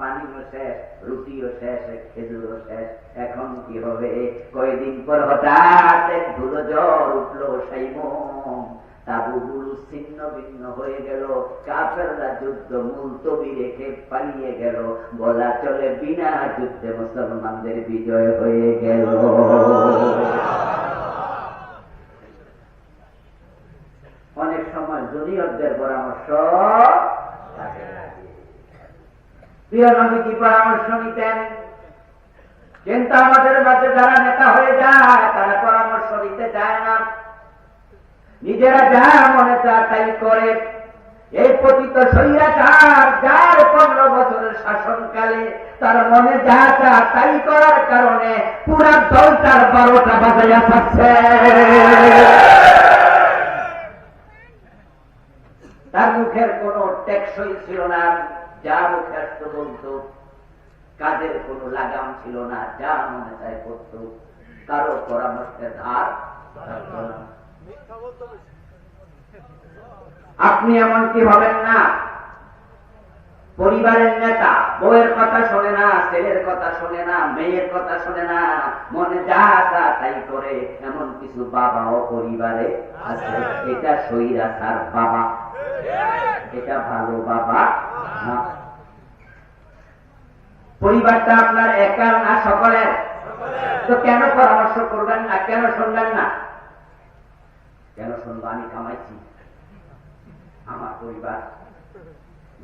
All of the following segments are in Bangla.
পানিও শেষ, রুটিও শেষ খেজুরও শেষ। এখন কি হবে? কয়দিন পর হঠাৎ এক জ্বর উঠল সাইমম তাবুগুলো ছিন্ন ভিন্ন হয়ে গেল। কাফেররা যুদ্ধ মুলতবি রেখে পালিয়ে গেল। বলা চলে বিনা যুদ্ধে মুসলমানদের বিজয় হয়ে গেল অনেক সময় জুনিয়রদের পরামর্শ কাজে লাগে। প্রিয় পরামর্শ নিতেন। কিন্তু আমাদের মাঝে যারা নেতা হয়ে যায়, তারা পরামর্শ চায় না। নিজেরা যা মনে তাই করে। এই পতিত যার পনেরো বছরের শাসনকালে তার মনে যা চা তাই করার কারণে পুরা দলটার বারোটা বাজাইয়া থাকছে তার মুখের কোন টেকসই ছিল না। যা মুখে আসতো বলতো কাজের কোনো লাগাম ছিল না, যা মনে চায় করতো, কারও পরামর্শের ধার। আপনি এমনকি হবেন না। পরিবারের নেতা, বউয়ের কথা শোনে না, ছেলের কথা শোনে না, মেয়ের কথা শোনে না, মনে যা যা তাই করে, এমন কিছু বাবাও পরিবারে আছে। এটা সইরা তার বাবা। এটা ভালো বাবা। পরিবারটা আপনার একার না সকলের? তো কেন পরামর্শ করবেন না? কেন শুনবেন না? কেন শুনব? আমি কামাইছি। আমার পরিবার।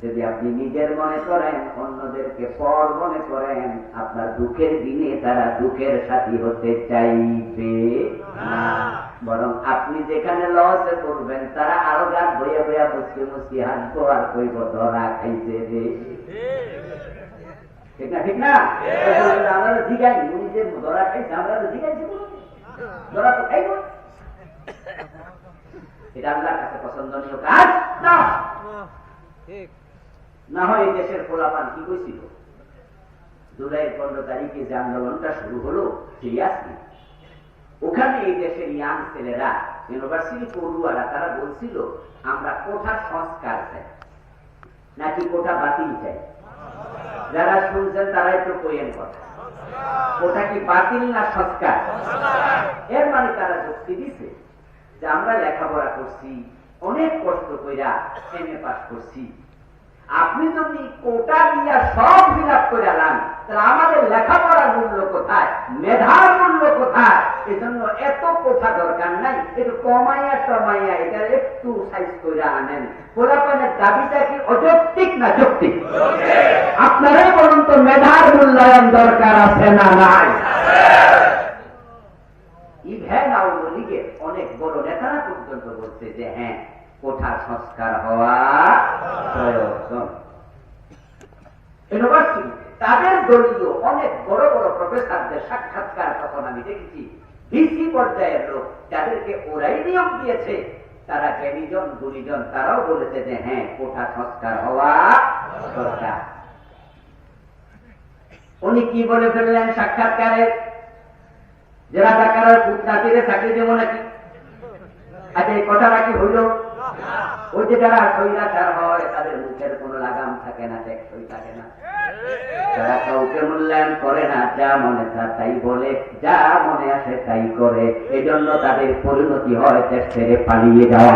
যদি আপনি নিজের মনে করেন, অন্যদেরকে পর মনে করেন, আপনার দুঃখের দিনে তারা দুঃখের সাথী হতে চাইবে না। বরং আপনি যেখানে লসে করবেন তারা আরও গান বইয়া বইয়া মুসকে মুসকি হাসবো আর কইব ধরা খাইছে রে ঠিক না ঠিক না? আমরা তো জিগাই উনি যে ধরা খাইছে আমরা তো জিগাইছি ধরা তো খাইব। এটা আল্লাহর কাছে পছন্দনীয় কাজ। না। ঠিক না হয় এই দেশের খোলাপান কি কইছিল? জুলাই পনেরো তারিখে যে আন্দোলনটা শুরু হলো সিরিয়াসলি ওখানে এই দেশের ইয়াং ছেলেরা ইউনিভার্সিটি পড়ুয়ারা, তারা বলছিল, আমরা কোঠা সংস্কার চাই, নাকি কোঠা বাতিল চাই? যারা শুনছেন তারা একটু কইয়েন কথা ওটা কি বাতিল না সংস্কার? এর মানে তারা যুক্তি দিছে যে আমরা লেখাপড়া করছি, অনেক কষ্ট কইরা এম এ পাস করছি। আপনি যদি কোটা দিয়া সব ফিল আপ করে আলান তাহলে আমাদের লেখাপড়ার মূল্য কোথায়? মেধার এজন্য এত কোঠা দরকার নাই। একটু কমাইয়া টমাইয়া এটা একটু সাইজ করে আনেন। কোলাপানের দাবিটা কি অযৌক্তিক না যৌক্তিক? আপনারাই বলুন তো মেধার মূল্যায়ন দরকার আছে না নাই? ইভেন আওয়ামী লীগের অনেক বড় নেতারা পর্যন্ত বলছে যে হ্যাঁ কোঠা সংস্কার হওয়া প্রয়োজন। ইউনিভার্সিটি তাদের দলীয় অনেক বড় বড় প্রফেসরদের সাক্ষাৎকার তখন আমি দেখেছি। ডিসি পর্যায়ের লোক যাদেরকে ওরাই নিয়োগ দিয়েছে তারা জ্ঞানীজন গুণীজন তারাও বলেছে যে হ্যাঁ কোঠা সংস্কার হওয়া দরকার। উনি কি বলে ফেললেন সাক্ষাৎকারে? যে রাজাকারের নাতিরে চাকরি দেবো নাকি আচ্ছা এই কথাটা কি হইল? ওই যে যারা স্বৈরাচার হয় তাদের মুখের কোনো লাগাম থাকে না না যারা মূল্যায়ন করে না, যা মনে চায় তাই বলে, যা মনে আসে তাই করে। এই জন্য তাদের পরিণতি হয় দেশ ছেড়ে পালিয়ে যাওয়া।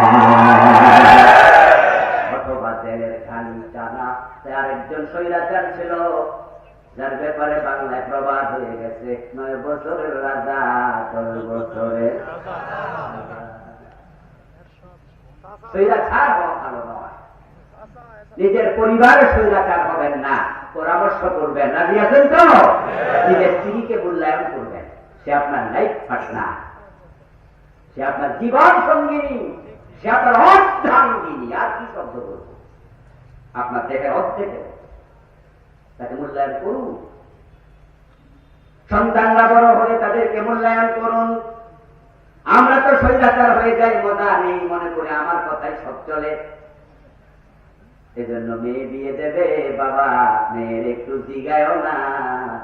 স্বৈরাচার ছিল, যার ব্যাপারে বাংলায় প্রবাদ হয়ে গেছে। নয় বছরের রাজা দশ বছরের স্বৈরাচার হওয়া ভালো নয়। নিজের পরিবারের স্বৈরাচার হবেন না। পরামর্শ করবেন না দিয়েছেন তো? নিজের স্ত্রীকে মূল্যায়ন করবেন সে আপনার লাইফ পার্টনার সে আপনার জীবন সঙ্গিনী। সে আপনার অর্ধাঙ্গিনী। আর কি শব্দ বলব? আপনার দেহের অর্ধেক। তাকে মূল্যায়ন করুন। সন্তানরা বড় হলে তাদেরকে মূল্যায়ন করুন। আমরা তো স্বৈরাচার হয়ে যাই, মজা নেই মনে করে। আমার কথাই সব চলে। এজন্য মেয়ে বিয়ে দেবে, বাবা মেয়ের একটু জিগায়ও না।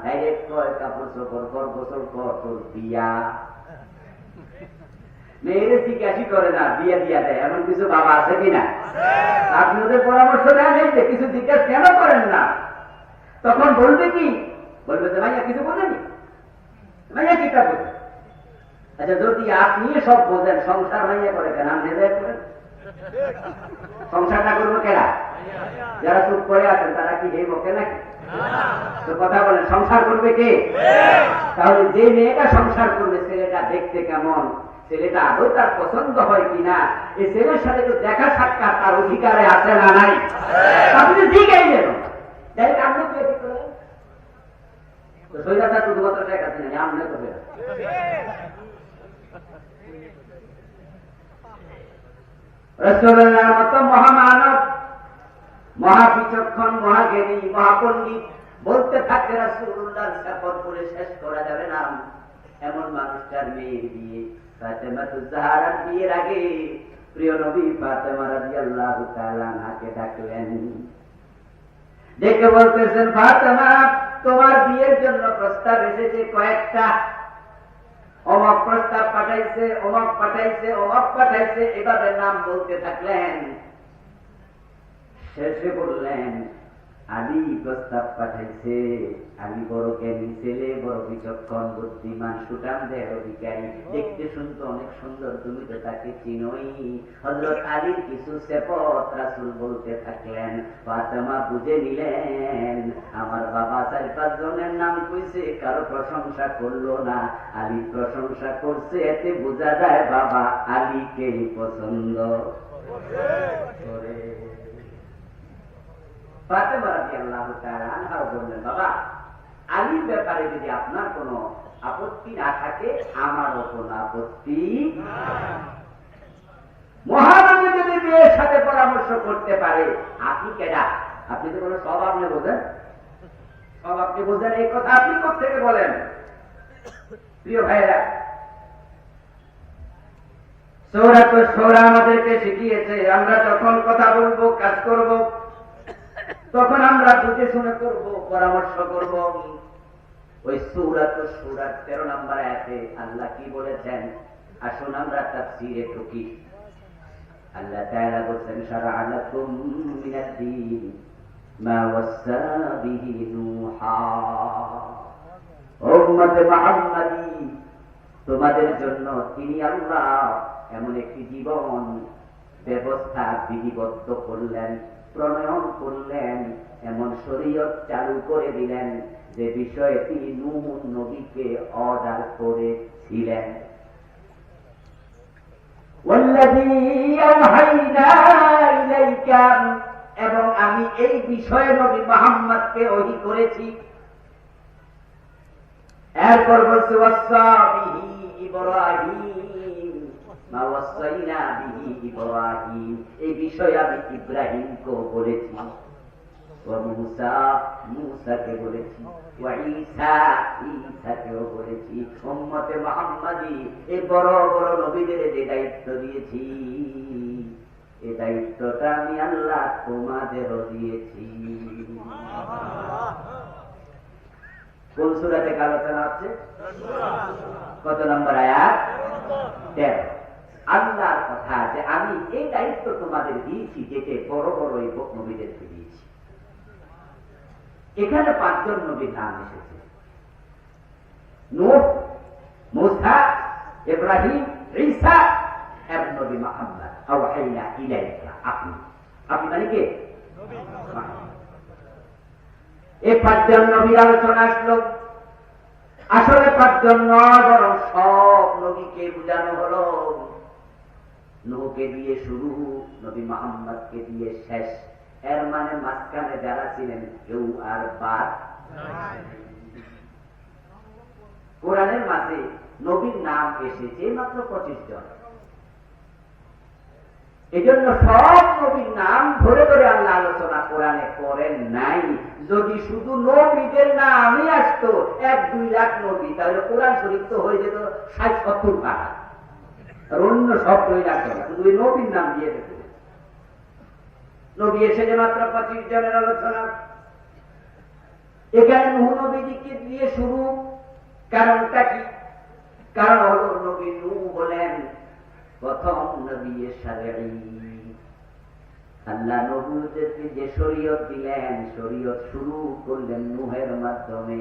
ডাইরেক্ট কয় কাপড় চোপড় কর গোসল কর তোর বিয়া। মেয়ের জিজ্ঞাসি করে না, বিয়ে দিয়া দেয়। এমন কিছু বাবা আছে কিনা? আপনি ওদের পরামর্শ দেন এই যে, কিছু জিজ্ঞাসা কেন করেন না? তখন বলবে কি? বলবে, তো ভাইয়া কিছু বলেনি? ভাইয়া কিতা বলবে? আচ্ছা যদি আপনি সব বোঝেন, সংসার ভাইয়া করে কেন? আপনি করেন সংসারটা করব কেনা যারা চুপ করে আছেন, তারা কি এই বকে নাকি? তো কথা বলেন, সংসার করবে কে? তাহলে যে মেয়েটা সংসার করবে, ছেলেটা দেখতে কেমন? ছেলেটা আদৌ তার পছন্দ হয় কিনা? এই ছেলের সাথে তো দেখা সাক্ষাৎ তার অধিকারে আছে না নাই? আপনি তো জিজ্ঞাই যেন যাই আপনি তো শুধুমাত্র শেখ হাসিনা না আমনে তো বেরা রসগোল্লার মতো মহামানব, মহাবিচক্ষণ, মহাজ্ঞানী, মহাপণ্ডিত, বলতে থাকে রসুল্লাহ শপথ করে শেষ করা যাবে না। এমন মানুষটার মেয়ের বিয়ে ফাতেমাতুজ্জাহারার বিয়ের আগে প্রিয় নবী ফাতেমা রাদিয়াল্লাহু তাআলা নাকে ডাকলেন। দেখে বলতেছেন, ফাতেমা, তোমার বিয়ের জন্য প্রস্তাব এসেছে কয়েকটা অমক প্রস্তাব পাঠাইছে অমাপ পাঠাইছে অমাপ পাঠাইছে এভাবে নাম বলতে থাকলেন শেষে বললেন আলী প্রস্তাব পাঠাইছে। আলী বড় জ্ঞানী ছেলে বড় বিচক্ষণ বুদ্ধিমান সুটাম দেহ অধিকারী দেখতে শুনতে অনেক সুন্দর তুমি তো তাকে চিনোই। হজরত আলীর কিছু সেপত রাসুল বলতে থাকলেন ফাতেমা বুঝে নিলেন আমার বাবা চার পাঁচ জনের নাম কইছে কারও প্রশংসা করল না। আলী প্রশংসা করছে এতে বোঝা যায় বাবা আলীকেই পছন্দ। করে ফাতেমা বললেন, বাবা, আলীর ব্যাপারে যদি আপনার কোনো আপত্তি না থাকে কোনো আপত্তি যদি মেয়ের সাথে পরামর্শ করতে পারে, আপনি কেডা? আপনি তো কোনো সব আপনি বোঝেন? সব আপনি বোঝেন, এই কথা আপনি থেকে বলেন? প্রিয় ভাইরা সৌরা তো সৌরা আমাদেরকে শিখিয়েছে, আমরা যখন কথা বলব, কাজ করব তখন আমরা বুঝে শুনে করব, পরামর্শ করব। ওই সৌরাত, সৌরার তেরো নম্বর আয়াতে আল্লাহ কি বলেছেন? আসুন আমরা তাফসীরে ঢুকি। আল্লাহ তাআলা বলেছেন উম্মতে মুহাম্মাদী, তোমাদের জন্য তিনি আল্লাহ এমন একটি জীবন ব্যবস্থা বিধিবদ্ধ করলেন। প্রণয়ন করলেন। এমন শরীয়ত চালু করে দিলেন যে বিষয়ে তিনি নূর নবীকে অর্ডার করেছিলেন। এবং আমি এই বিষয়ে নবী মোহাম্মদকে ওহি করেছি। এরপর বলছে ইব্রাহিম। এই বিষয়ে আমি ইব্রাহিমকে বলেছি। মুসা মুসাকে বলেছি। ঈসা ঈসাকেও বলেছি। উম্মতে মুহাম্মাদি এই বড় বড় নবীদের যে দায়িত্ব দিয়েছি। এই দায়িত্বটা আমি আল্লাহ তোমাদেরও দিয়েছি। কোন সুরাতে আলোচনা হচ্ছে? কত নম্বর আয়াত? তেরো। আল্লাহর কথা যে আমি এই দায়িত্ব তোমাদের দিয়েছি যেতে বড় বড় এই নবীদেরকে দিয়েছি। এখানে পাঁচজন নবীর নাম এসেছে। নূহ মুসা, ইব্রাহিম, ঈসা এবং নবী মুহাম্মদ। আওহাইনা ইলাইকা আপনি। আপনি মানে কে? এই পাঁচজন নবীর আলোচনা আসলো। আসলে পাঁচজন নয় বরং সব নবীকে বুঝানো হলো নৌকে দিয়ে শুরু, নবী মোহাম্মদকে দিয়ে শেষ। এর মানে মাঝখানে যারা ছিলেন, কেউ আর বাদ কোরআনের মাঝে নবীর নাম এসেছে মাত্র পঁচিশ জন। এজন্য সব নবীর নাম ধরে ধরে আল্লাহ আলোচনা কোরআনে করেন নাই। যদি শুধু নবীদের নামই আসতো, এক দুই লাখ নবী, তাহলে কোরআন শরীফ তো হয়ে যেত ষাট সত্তর পাড়া আর অন্য সব বই রাখতো না শুধু নবীর নাম দিয়ে নবী এসে যে মাত্র পঁচিশ জনের আলোচনা এখানে দিয়ে শুরু। কারণটা কি? কারণ হল নবী নু বলেন, প্রথম নবী আল্লাহ যে শরীয়ত দিলেন, শরীয়ত শুরু করলেন নুহের মাধ্যমে।